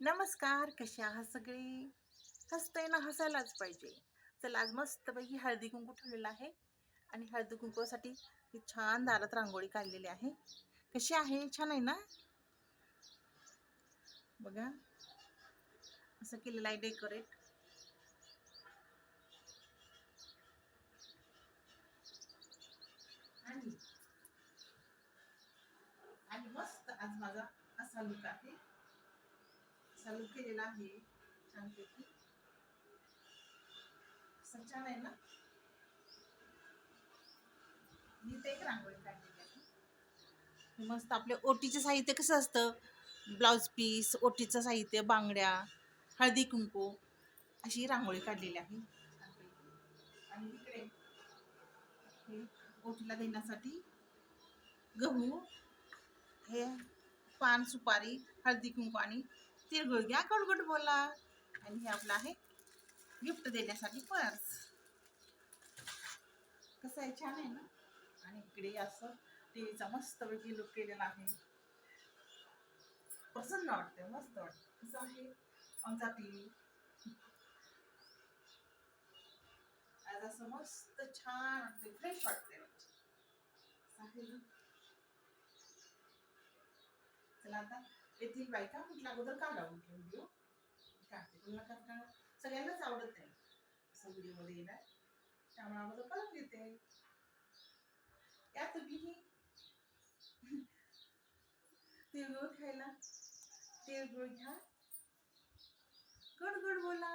नमस्कार कसे आहात सगळे? हसतंय ना हसायलाच पाहिजे. चला आज मस्तपैकी हळदी कुंकू ठेवलेलं आहे. आणि हळदी कुंकूसाठी छान दारात रांगोळी काढलेली आहे. कशी आहे? छान आहे ना? बघा. असं केलेलं आहे डेकोरेट. आणि आणि मस्त आज माझा असा लुक आहे. चालू केलेला आहे. छानपैकी. असं छान आहे ना? मी ते एक रांगोळी काढलेली आहे. मस्त आपल्या ओटीचं साहित्य कसं असतं? ब्लाऊज पीस ओटीचं साहित्य बांगड्या हळदी कुंकू अशी रांगोळी काढलेली आहे. आणि इकडे ओटीला देण्यासाठी गहू हे पान सुपारी हळदी कुंकू आणि तिळगुळ घ्या गोड बोला. आणि हे आपलं आहे गिफ्ट देण्यासाठी पर्स. कसं आहे? छान आहे ना? आणि इकडे असं टीव्हीचा मस्त पैकी लुक केलेला आहे. प्रसन्न वाटते मस्त वाटतं कसं आहे? आमचा टीव्ही. आज असं मस्त छान वाटते फ्रेश वाटते चला आता येथील बायका म्हटलं अगोदर का लावून व्हिडिओ? देऊ तुला का सगळ्यांनाच आवडत नाही. असं व्हिडिओमध्ये येणार. त्यामुळे अगोदर परत येते या तुम्ही तिळगुळ खायला. तिळगुळ घ्या. गड गड बोला.